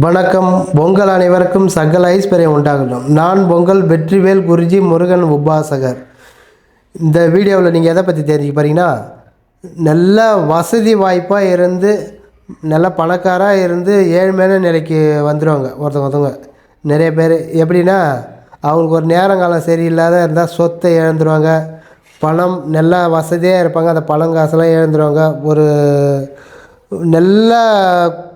வணக்கம். பொங்கல் அனைவருக்கும் சகல ஐஸ்வர்யம் உண்டாகட்டும். நான் பொங்கல் வெற்றிவேல் குருஜி முருகன் உபாசகர். இந்த வீடியோவில் நீங்கள் எதை பற்றி தெரிஞ்சுக்க போறீங்கன்னா நல்ல வசதி வாய்ப்பாக இருந்து நல்ல பணக்காராக இருந்து ஏழ்மையான நிலைக்கு வந்துடுவாங்க ஒருத்தவங்க ஒருத்தவங்க. நிறைய பேர். எப்படின்னா அவங்களுக்கு ஒரு நேரங்காலம் சரியில்லாத இருந்தால் சொத்தை இழந்துருவாங்க. பணம் நல்லா வசதியாக இருப்பாங்க. அந்த பணம் காசெல்லாம் இழந்துருவாங்க. ஒரு நல்ல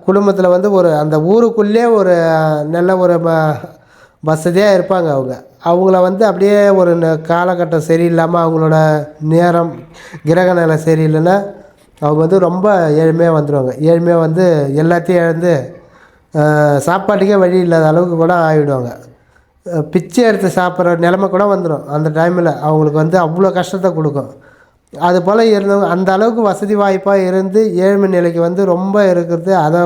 குடும்பத்தில் வந்து ஒரு அந்த ஊருக்குள்ளே ஒரு நல்ல ஒரு ம- வசதியாக இருப்பாங்க அவங்க. அவங்கள வந்து அப்படியே ஒரு ந- காலகட்டம் சரியில்லாமல் அவங்களோட நேரம் கிரக நிலை சரியில்லைன்னா அவங்க வந்து ரொம்ப ஏழ்மையாக வந்துடுவாங்க ஏழ்மையாக வந்து எல்லாத்தையும் இழந்து சாப்பாட்டுக்கே வழி இல்லாத அளவுக்கு கூட ஆகிடுவாங்க பிச்சை எடுத்து சாப்பிட்ற நிலமை கூட வந்துடும் அந்த டைமில் அவங்களுக்கு வந்து அவ்வளோ கஷ்டத்தை கொடுக்கும். அது போல் இருந்தவங்க அந்த அளவுக்கு வசதி வாய்ப்பாக இருந்து ஏழ்மை நிலைக்கு வந்து ரொம்ப இருக்கிறது அதை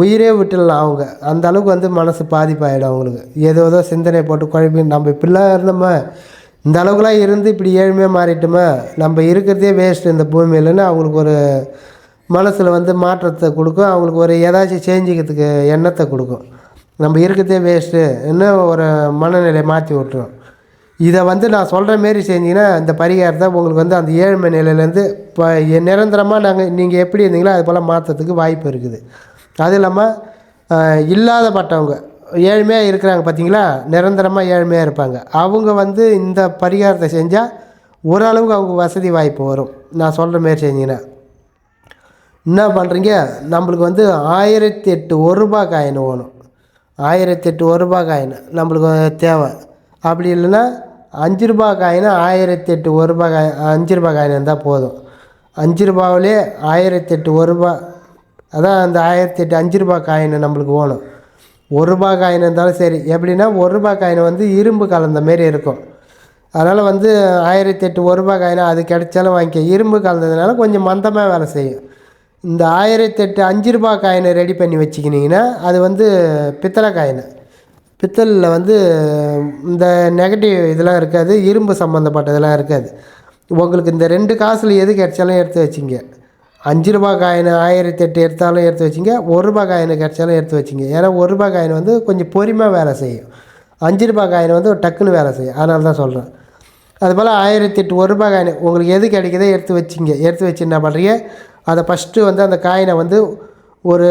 உயிரே விட்டுடலாம் அவங்க. அந்த அளவுக்கு வந்து மனசு பாதிப்பாயிடும் அவங்களுக்கு. ஏதோ ஏதோ சிந்தனை போட்டு குழப்பி நம்ம இப்படிலாம் இருந்தோமா? இந்த அளவுக்குலாம் இருந்து இப்படி ஏழ்மையாக மாறிட்டோமா? நம்ம இருக்கிறதே வேஸ்ட் இந்த பூமியிலன்னு அவங்களுக்கு ஒரு மனசில் வந்து மாற்றத்தை கொடுக்கும். அவங்களுக்கு ஒரு ஏதாச்சும் சேஞ்சிக்கிறதுக்கு எண்ணத்தை கொடுக்கும். நம்ம இருக்கிறதே வேஸ்ட்டு இன்னும் ஒரு மனநிலையை மாற்றி விட்டுரும். இதை வந்து நான் சொல்கிற மாரி செஞ்சிங்கன்னா இந்த பரிகாரத்தை உங்களுக்கு வந்து அந்த ஏழ்மை நிலையிலேருந்து இப்போ நிரந்தரமாக நாங்கள் நீங்கள் எப்படி இருந்தீங்களோ அது போல் மாற்றத்துக்கு வாய்ப்பு இருக்குது. அது இல்லாமல் இல்லாதப்பட்டவங்க ஏழ்மையாக இருக்கிறாங்க பார்த்தீங்களா நிரந்தரமாக ஏழ்மையாக இருப்பாங்க. அவங்க வந்து இந்த பரிகாரத்தை செஞ்சால் ஓரளவுக்கு அவங்க வசதி வாய்ப்பு வரும். நான் சொல்கிற மாரி செஞ்சிங்கன்னா. என்ன பண்ணுறீங்க நம்மளுக்கு வந்து ஆயிரத்தி எட்டு ஒரு ரூபா காயின் வேணும். ஆயிரத்தி எட்டு ஒரு ரூபா காயின் நம்மளுக்கு தேவை. அப்படி இல்லைன்னா அஞ்சு ரூபா காயினா ஆயிரத்தி எட்டு ஒரு ரூபா காய் அஞ்சு ரூபா காயின் இருந்தால் போதும். அஞ்சு ரூபாவிலே ஆயிரத்தி எட்டு ஒரு ரூபா அதான் அந்த ஆயிரத்தி எட்டு அஞ்சு ரூபா காயின் நம்மளுக்கு வேணும். ஒரு ரூபா காயின் இருந்தாலும் சரி எப்படின்னா ஒரு ரூபா காயின் வந்து இரும்பு கலந்த மாரி இருக்கும். அதனால் வந்து ஆயிரத்தி எட்டு ஒரு ரூபா காயினா அது கிடைச்சாலும் வாங்கிக்க. இரும்பு கலந்ததுனால கொஞ்சம் மந்தமாக வேலை செய்யும். இந்த ஆயிரத்தி எட்டு அஞ்சு ரூபா காயினை ரெடி பண்ணி வச்சுக்கினீங்கன்னா அது வந்து பித்தளை காயின். பித்தளில் வந்து இந்த நெகட்டிவ் இதெல்லாம் இருக்காது இரும்பு சம்மந்தப்பட்டதெல்லாம் இருக்காது. உங்களுக்கு இந்த ரெண்டு காசில் எது கிடைச்சாலும் எடுத்து வச்சிங்க. அஞ்சு ரூபா காயின் ஆயிரத்தி எட்டு எடுத்தாலும் எடுத்து வச்சிங்க ஒரு ரூபா காயின் கிடைச்சாலும் எடுத்து வச்சிங்க. ஏன்னா ஒரு ரூபா காயின் வந்து கொஞ்சம் பொறுமையாக வேலை செய்யும். அஞ்சு ரூபா காயின் வந்து டக்குன்னு வேலை செய்யும். அதனால தான் சொல்கிறேன் அதுபோல் ஆயிரத்தி எட்டு ஒரு ரூபா காயின் உங்களுக்கு எது கிடைக்குதோ எடுத்து வச்சிங்க. எடுத்து வச்சு என்ன பண்ணுறீங்க அதை ஃபஸ்ட்டு வந்து அந்த காயினை வந்து ஒரு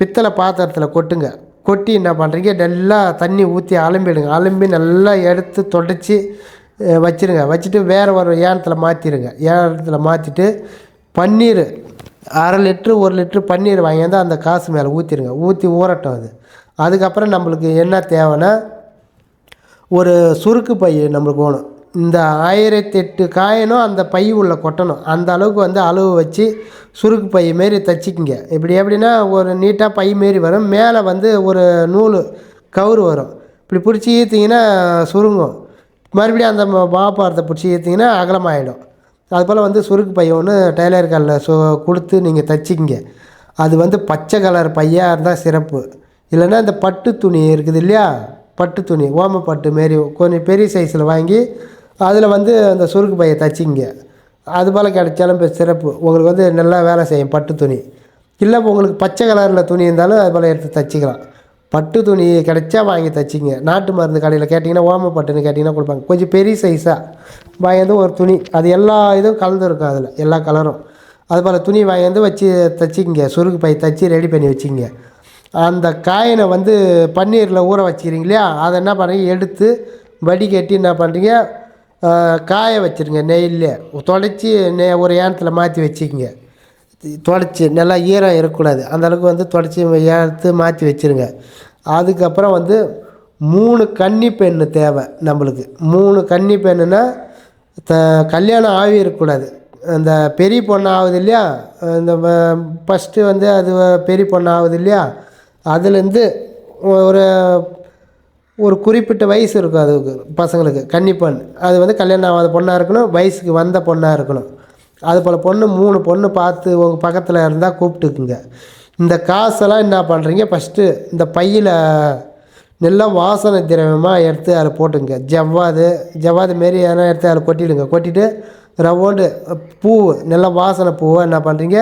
பித்தளை பாத்திரத்தில் கொட்டுங்க. கொட்டி என்ன பண்ணுறீங்க நல்லா தண்ணி ஊற்றி அலம்பிடுங்க. அலம்பி நல்லா எடுத்து தொடச்சி வச்சுருங்க. வச்சுட்டு வேறு ஒரு ஏனத்தில் மாற்றிடுங்க ஏனத்தில் மாற்றிட்டு பன்னீர். அரை லிட்ரு ஒரு லிட்ரு பன்னீர் வாங்கியாந்து அந்த காசு மேலே ஊற்றிடுங்க ஊற்றி ஊறட்டும் அது. அதுக்கப்புறம் நம்மளுக்கு என்ன தேவைன்னா ஒரு சுருக்கு பை நம்மளுக்கு வேணும். இந்த ஆயிரத்தி எட்டு காயினும் அந்த பை உள்ளே கொட்டணும். அந்த அளவுக்கு வந்து அளவு வச்சு சுருக்கு பை மாரி தச்சிக்கிங்க. இப்படி எப்படின்னா ஒரு நீட்டாக பை மாரி வரும். மேலே வந்து ஒரு நூல் கவுரு வரும். இப்படி பிடிச்சி ஈர்த்திங்கன்னா சுருங்கும். மறுபடியும் அந்த பாப்பாரத்தை பிடிச்சி ஈர்த்திங்கன்னா அகலமாகிடும் அதுபோல் வந்து சுருக்கு பைய ஒன்று டெய்லர் கல்லில் சு கொடுத்து நீங்கள் தச்சிக்கிங்க. அது வந்து பச்சை கலர் பையாக இருந்தால் சிறப்பு. இல்லைன்னா இந்த பட்டு துணி இருக்குது இல்லையா? பட்டு துணி ஓம பட்டு மாரி கொஞ்சம் பெரிய சைஸில் வாங்கி அதில் வந்து அந்த சுருக்கு பையை தச்சிங்க. அது போல் கிடைச்சாலும் இப்போ சிறப்பு. உங்களுக்கு வந்து நல்லா வேலை செய்யும் பட்டு துணி. இல்லை இப்போ உங்களுக்கு பச்சை கலரில் துணி இருந்தாலும் அது போல் எடுத்து தச்சிக்கலாம். பட்டு துணி கிடைச்சா வாங்கி தச்சிங்க. நாட்டு மருந்து கடையில் கேட்டிங்கன்னா ஓம பட்டுன்னு கேட்டிங்கன்னா கொடுப்பாங்க. கொஞ்சம் பெரிய சைஸாக வாங்கியாந்து ஒரு துணி. அது எல்லா இதுவும் கலந்துருக்கும் அதில் எல்லா கலரும் அது போல் துணி வாங்கியாந்து வச்சு தச்சிக்கிங்க சுருக்கு பை தச்சு ரெடி பண்ணி வச்சுக்கிங்க அந்த காயினை வந்து பன்னீரில் ஊற வச்சுக்கிறீங்க இல்லையா? அதை என்ன பண்ணுறீங்க? எடுத்து வடிகட்டி என்ன பண்ணுறீங்க? காய வச்சுருங்க நெய்யில் தொடச்சி நெ ஒரு ஏனத்தில் மாற்றி வச்சுக்கிங்க. தொடச்சி நல்லா ஈரம் இருக்கக்கூடாது. அந்த அளவுக்கு வந்து தொடச்சி ஏற்று மாற்றி வச்சுருங்க. அதுக்கப்புறம் வந்து மூணு கன்னி பெண்ணு தேவை நம்மளுக்கு. மூணு கன்னி பெண்ணுனா த கல்யாணம் ஆவி இருக்கக்கூடாது. அந்த பெரிய பொண்ணு ஆகுது இல்லையா? இந்த ஃபஸ்ட்டு வந்து அது பெரிய பொண்ணு ஆகுது இல்லையா? அதுலேருந்து ஒரு ஒரு குறிப்பிட்ட வயசு இருக்கும் அதுக்கு பசங்களுக்கு கன்னிப்பெண். அது வந்து கல்யாணம் ஆகாத பொண்ணாக இருக்கணும் வயசுக்கு வந்த பொண்ணாக இருக்கணும். அதுபோல் பொண்ணு மூணு பொண்ணு பார்த்து உங்கள் பக்கத்தில் இருந்தால் கூப்பிட்டுக்குங்க. இந்த காசெல்லாம் என்ன பண்ணுறீங்க ஃபஸ்ட்டு இந்த பையில் நல்லா வாசனை திரவியமாக எடுத்து அதில் போட்டுங்க. ஜவ்வாது ஜவ்வாது மாரி எதனா எடுத்து அதில் கொட்டிடுங்க. கொட்டிட்டு ரவோண்டு பூ நல்லா வாசனை பூவை என்ன பண்ணுறீங்க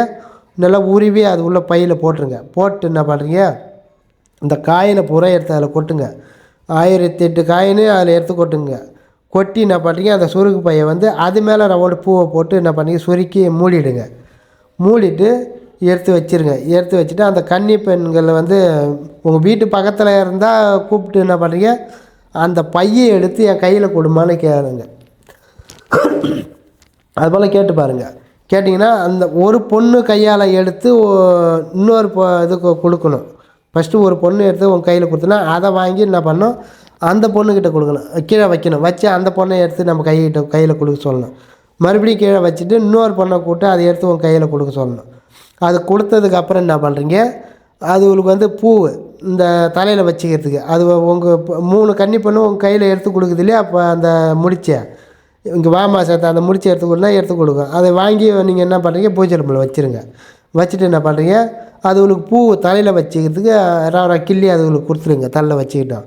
நல்லா உருவி அது உள்ள பையில் போட்டுருங்க. போட்டு என்ன பண்ணுறீங்க இந்த காயினை பூரா எடுத்து அதில் கொட்டுங்க. ஆயிரத்தி எட்டு காயினு அதில் எடுத்து கொட்டுங்க கொட்டி என்ன பண்ணுறீங்க அந்த சுருக்கு பையை வந்து அது மேலே ரவோட பூவை போட்டு என்ன பண்ணுறீங்க சுருக்கி மூடிடுங்க. மூடிட்டு எடுத்து வச்சிருங்க. எடுத்து வச்சுட்டு அந்த கன்னி பெண்களை வந்து உங்கள் வீட்டு பக்கத்தில் இருந்தால் கூப்பிட்டு என்ன பண்ணுறீங்க அந்த பையை எடுத்து என் கையில் கொடுமான்னு கேளுங்க. அதுபோல் கேட்டு பாருங்கள் கேட்டிங்கன்னா அந்த ஒரு பொண்ணு கையால் எடுத்து இன்னொரு பொ இதுக்கு கொடுக்கணும். ஃபஸ்ட்டு ஒரு பொண்ணு எடுத்து உன் கையில் கொடுத்தனா அதை வாங்கி என்ன பண்ணோம் அந்த பொண்ணுக்கிட்ட கொடுக்கணும். கீழே வைக்கணும். வச்சு அந்த பொண்ணை எடுத்து நம்ம கையிட்ட கையில் கொடுக்க சொல்லணும். மறுபடியும் கீழே வச்சுட்டு இன்னொரு பொண்ணை கூப்பிட்டு அதை எடுத்து உன் கையில் கொடுக்க சொல்லணும். அது கொடுத்ததுக்கப்புறம் என்ன பண்ணுறீங்க அது உங்களுக்கு வந்து பூ இந்த தலையில் வச்சுக்கிறதுக்கு. அது உங்கள் மூணு கன்னி பொண்ணு உங்கள் கையில் எடுத்து கொடுக்குது இல்லையா? அப்போ அந்த முடிச்ச. இங்கே வாமா சேர்த்து அந்த முடிச்சு எடுத்து கொடுனா எடுத்து கொடுக்கும். அதை வாங்கி நீங்கள் என்ன பண்ணுறீங்க பூஜை ரூமில் வச்சுருங்க. வச்சுட்டு என்ன பண்ணுறீங்க அதுகளுக்கு பூ தலையில் வச்சுக்கிறதுக்கு ரா கிள்ளி அதுகளுக்கு கொடுத்துருங்க தலையில் வச்சுக்கிட்டோம்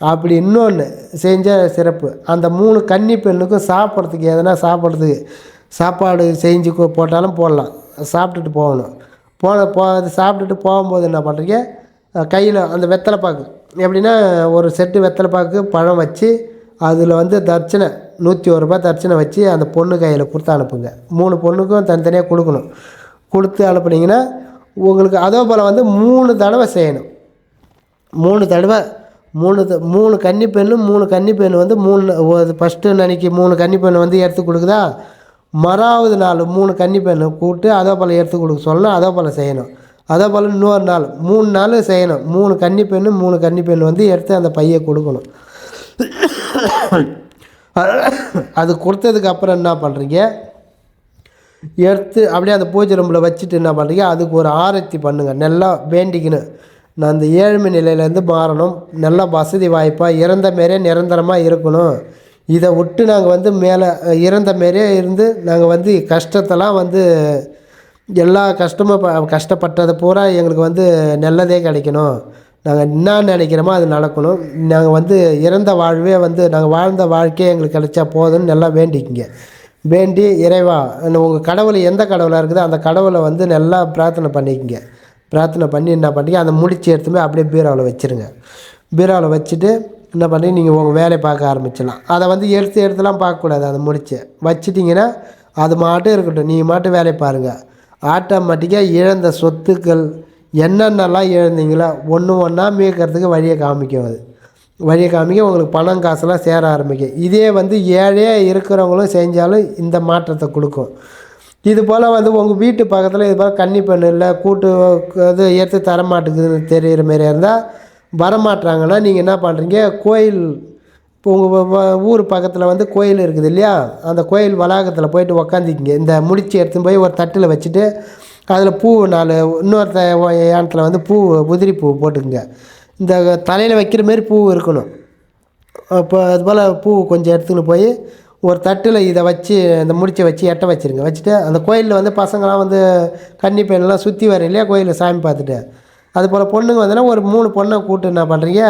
அப்படி இன்னொன்று செஞ்ச சிறப்பு. அந்த மூணு கன்னி பெண்ணுக்கும் சாப்பிட்றதுக்கு எதனா சாப்பிட்றதுக்கு சாப்பாடு செஞ்சு போட்டாலும் போடலாம். சாப்பிட்டுட்டு போகணும். போன போ சாப்பிட்டுட்டு போகும்போது என்ன பண்ணுறீங்க கையில் அந்த வெத்தலை பாக்கு. எப்படின்னா ஒரு செட்டு வெத்தலை பாக்கு பழம் வச்சு அதில் வந்து தட்சணை நூற்றி ஒரு ரூபாய் தட்சணை வச்சு அந்த பொண்ணு கையில் கொடுத்து அனுப்புங்க. மூணு பொண்ணுக்கும் தனித்தனியாக கொடுக்கணும். கொடுத்து அனுப்புனீங்கன்னா உங்களுக்கு அதே போல் வந்து மூணு தடவை செய்யணும். மூணு தடவை மூணு த- மூணு கன்னி பெண்ணு மூணு கன்னி பெண் வந்து மூணு ஃபஸ்ட்டு அன்னைக்கு மூணு கன்னி பெண் வந்து எடுத்து கொடுக்குதா? மறாவது நாள் மூணு கன்னி பெண்ணை கூப்பிட்டு அதே போல் எடுத்து கொடுக்க சொல்லணும் அதே போல் செய்யணும். அதே போல் இன்னொரு நாள் மூணு நாள் செய்யணும். மூணு கன்னி பெண்ணு மூணு கன்னி பெண் வந்து எடுத்து அந்த பையை கொடுக்கணும். அது கொடுத்ததுக்கு அப்புறம் என்ன பண்ணுறீங்க எடுத்து அப்படியே அந்த பூஜை ரூமில் வச்சுட்டு என்ன பண்ணுறீங்க அதுக்கு ஒரு ஆரத்தி பண்ணுங்கள் நல்லா வேண்டிக்கணும் நான் அந்த ஏழ்மை நிலையிலேருந்து மாறணும். நல்லா வசதி வாய்ப்பாக இறந்த மாரியே நிரந்தரமாக இருக்கணும். இதை விட்டு நாங்கள் வந்து மேலே இறந்த மாரியே இருந்து நாங்கள் வந்து கஷ்டத்தெல்லாம் வந்து எல்லா கஷ்டமும் ப- கஷ்டப்பட்டது பூரா எங்களுக்கு வந்து நல்லதே கிடைக்கணும். நாங்கள் என்ன நினைக்கிறோமோ அது நடக்கணும். நாங்கள் வந்து இறந்த வாழ்வே வந்து நாங்கள் வாழ்ந்த வாழ்க்கையே எங்களுக்கு கிடைச்சா போதும்னு நல்லா வேண்டிக்கிங்க. வேண்டி இறைவா உங்கள் கடவுள் எந்த கடவுளாக இருக்குதோ அந்த கடவுளை வந்து நல்லா பிரார்த்தனை பண்ணிக்கங்க. பிரார்த்தனை பண்ணி என்ன பண்ணுறீங்க அந்த முடிச்சு எடுத்துமே அப்படியே பீரோவில் வச்சுருங்க. பீரோவில் வச்சுட்டு என்ன பண்ணி நீங்கள் உங்கள் வேலையை பார்க்க ஆரம்பிச்சிடலாம். அதை வந்து எடுத்து எடுத்துலாம் பார்க்கக்கூடாது அதை முடிச்சு. வச்சிட்டிங்கன்னா அது மாட்டும் இருக்கட்டும் நீங்கள் மாட்டும் வேலையை பாருங்கள் ஆட்டோமேட்டிக்காக இழந்த சொத்துக்கள் என்னென்னலாம் இழந்தீங்களோ ஒன்று ஒன்றா மீக்கிறதுக்கு வழியை காமிக்கும் அது. வழியை காமிக்க உங்களுக்கு பணம் காசெல்லாம் சேர ஆரம்பிக்கும். இதே வந்து ஏழையாக இருக்கிறவங்களும் செஞ்சாலும் இந்த மாற்றத்தை கொடுக்கும். இது போல் வந்து உங்கள் வீட்டு பக்கத்தில் இது போல் கன்னி பெண் இல்லை கூட்டு இது எடுத்து தர மாட்டேங்குதுன்னு தெரிகிற மாரி இருந்தால் வரமாட்டாங்கன்னா நீங்கள் என்ன பண்ணுறீங்க கோயில் இப்போ உங்கள் ஊர் பக்கத்தில் வந்து கோயில் இருக்குது இல்லையா? அந்த கோயில் வளாகத்தில் போயிட்டு உக்காந்துக்கிங்க. இந்த முடிச்சு எடுத்துன்னு போய் ஒரு தட்டில் வச்சுட்டு அதில் பூ நாலு இன்னொருத்த இடத்துல வந்து பூ உதிரி பூ போட்டுக்குங்க. இந்த தலையில் வைக்கிற மாரி பூ இருக்கணும். அப்போ அது போல் பூ கொஞ்சம் எடுத்துன்னு போய் ஒரு தட்டில் இதை வச்சு இந்த முடிச்சை வச்சு எட்ட வச்சுருங்க. வச்சுட்டு அந்த கோயிலில் வந்து பசங்களாம் வந்து கன்னி பெண்ணெலாம் சுற்றி வர இல்லையா கோயிலில் சாமி பார்த்துட்டு. அது போல் பொண்ணுங்க வந்தோன்னா ஒரு மூணு பொண்ணை கூப்பிட்டு என்ன பண்ணுறீங்க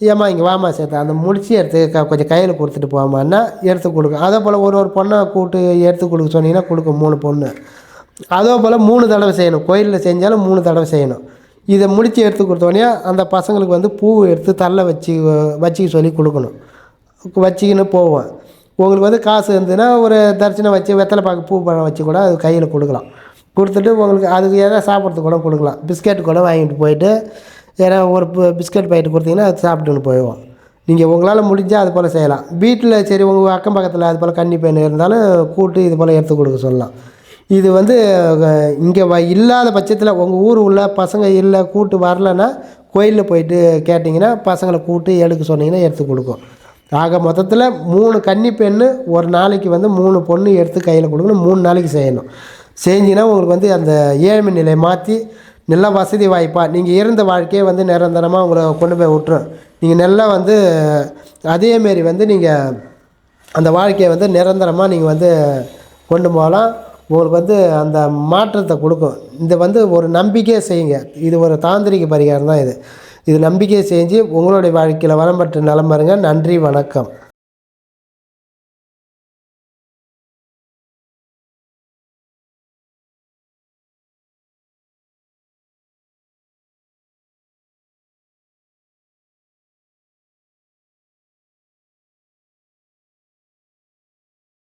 ஏம்மா இங்கே வாமா சேர்த்து அந்த முடிச்சு எடுத்து க கொஞ்சம் கையில் கொடுத்துட்டு போமான்னா எடுத்து கொடுக்கும் அதே போல் ஒரு ஒரு பொண்ணை கூப்பிட்டு எடுத்து கொடுக்க சொன்னீங்கன்னா கொடுக்கும் மூணு பொண்ணு. அதே போல் மூணு தடவை செய்யணும். கோயிலில் செஞ்சாலும் மூணு தடவை செய்யணும். இதை முடித்து எடுத்து கொடுத்தோடனே அந்த பசங்களுக்கு வந்து பூ எடுத்து தள்ள வச்சு வச்சுக்க சொல்லி கொடுக்கணும். வச்சுக்கின்னு போவோம். உங்களுக்கு வந்து காசு இருந்ததுன்னா ஒரு தரிசனம் வச்சு வெத்தலை பாக்கு பூ பழம் வச்சு கூட அது கையில் கொடுக்கலாம். கொடுத்துட்டு உங்களுக்கு அதுக்கு எதாவது சாப்பிட்றதுக்கு கூட கொடுக்கலாம். பிஸ்கெட் கூட வாங்கிட்டு போயிட்டு ஏன்னா ஒரு பிஸ்கெட் பாக்கெட் கொடுத்தீங்கன்னா அது சாப்பிட்டுன்னு போயிடுவோம். நீங்கள் உங்களால் முடிஞ்சால் அது போல் செய்யலாம். வீட்டில் சரி உங்கள் அக்கம் பக்கத்தில் அது போல் கன்னி பெண் இருந்தாலும் கூட்டு இது போல் எடுத்து கொடுக்க சொல்லலாம். இது வந்து இங்கே வ இல்லாத பட்சத்தில் உங்கள் ஊர் உள்ள பசங்க இல்லை கூட்டு வரலன்னா கோயிலில் போயிட்டு கேட்டிங்கன்னா பசங்களை கூட்டு எடுக்க சொன்னீங்கன்னா எடுத்து கொடுக்கும். ஆக மொத்தத்தில் மூணு கன்னி பெண்ணு ஒரு நாளைக்கு வந்து மூணு பொண்ணு எடுத்து கையில் கொடுக்கணும் மூணு நாளைக்கு செய்யணும். செஞ்சிங்கன்னா உங்களுக்கு வந்து அந்த ஏழ்மை நிலையை மாற்றி நல்ல வசதி வாய்ப்பாக நீங்கள் இருந்த வாழ்க்கையை வந்து நிரந்தரமாக உங்களை கொண்டு போய் விட்டுரும். நீங்கள் நல்லா வந்து அதேமாரி வந்து நீங்கள் அந்த வாழ்க்கையை வந்து நிரந்தரமாக நீங்கள் வந்து கொண்டு போகலாம். உங்களுக்கு வந்து அந்த மாற்றத்தை கொடுக்கும். இந்த வந்து ஒரு நம்பிக்கையை செய்யுங்க. இது ஒரு தாந்திரிக பரிகாரம் தான் இது. இது நம்பிக்கையை செஞ்சு உங்களுடைய வாழ்க்கையில் வளம் பெற்று நலம் பாருங்க நன்றி வணக்கம்.